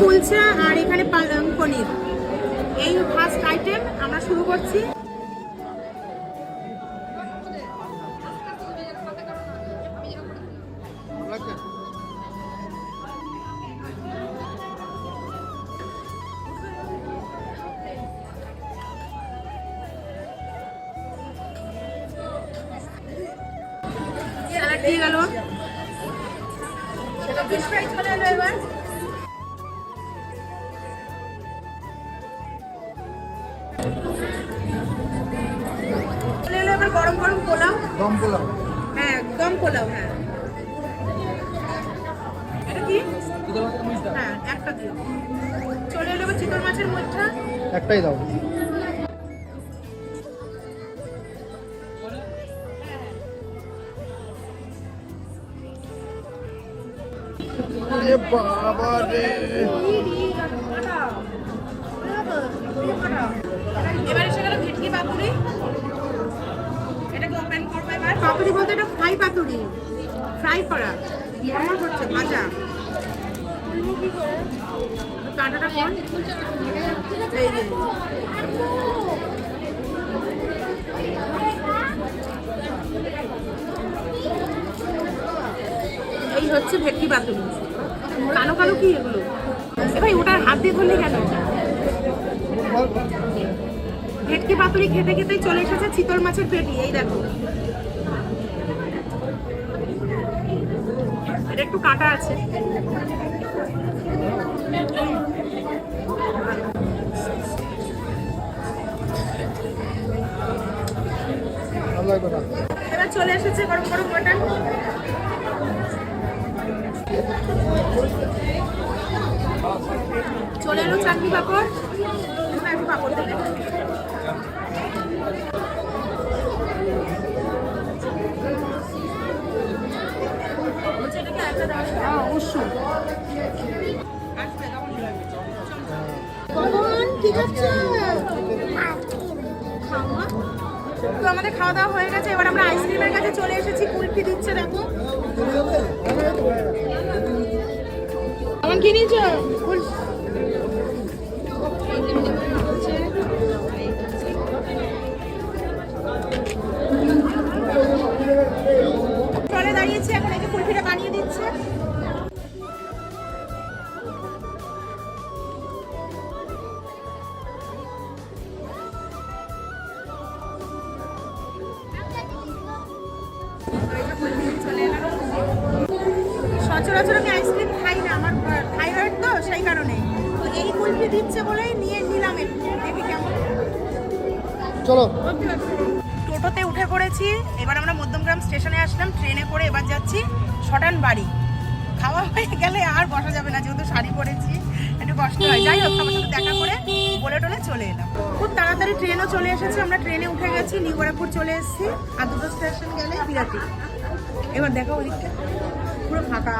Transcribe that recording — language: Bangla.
কুলচা আর এখানে পালং পনির। এই ফার্স্ট আইটেম আমরা শুরু করছি। দিয়ে গেল। ফিশ ফ্রাই চলে এলো এবার। গরম গরম পোলাও? দম পোলাও। হ্যাঁ দম পোলাও হ্যাঁ। এটা কি? হ্যাঁ একটা দিও চলে এলো চিতল মাছের মধ্যে। একটাই দাও। বাবা রে এবার এসে গেল ভেটকি পাতুরি এটাকে ওপেন করব এবার পাতুরি বলতে, এটা ফ্রাই পাতুরি। ফ্রাই করা। আমার হচ্ছে ভাজা। কাঁটাটা কোন? এই হচ্ছে ভেটকি পাতুরি। কালো কালো কি এগুলো? ভাই, ওটার হাত দিয়ে ধরলি কেন? ভেটকি পাতুরি খেতে খেতে চলে এসেছে চিতল মাছের পেটি, এই দেখো। এটা একটু কাটা আছে। চলে এসেছে গরম গরম মটন চলে এলো চাটনি পাপড়। পাপড় দেবে বলছে এটাকে একটা দাও। তো আমাদের খাওয়া দাওয়া হয়ে গেছে, এবার আমরা আইসক্রিমের কাছে চলে এসেছি, কুলফি দিচ্ছে, দেখো। সচরাচর আমি আইসক্রিম খাই না আমার থাইরয়েড তো সেই কারণে। তো এই কুলফি দিচ্ছে বলেই নিয়ে নিলাম দেখি কেমন। চলো। টোটোতে উঠে পড়েছি এবার আমরা মধ্যমগ্রাম স্টেশনে আসলাম ট্রেনে করে এবার যাচ্ছি সটান বাড়ি খাওয়া হয়ে গেলে আর বসা যাবে না যেহেতু শাড়ি পরেছি একটু কষ্ট হয়। যাই হোক সবার সাথে দেখা করে বলে টলে চলে এলাম। খুব তাড়াতাড়ি ট্রেনও চলে এসেছে। আমরা ট্রেনে উঠে গেছি, নিউ ব্যারাকপুর চলে এসেছি। আর দুটো স্টেশন গেলে বিরাটি এবার দেখো ওদিকটা। পুরো ফাঁকা।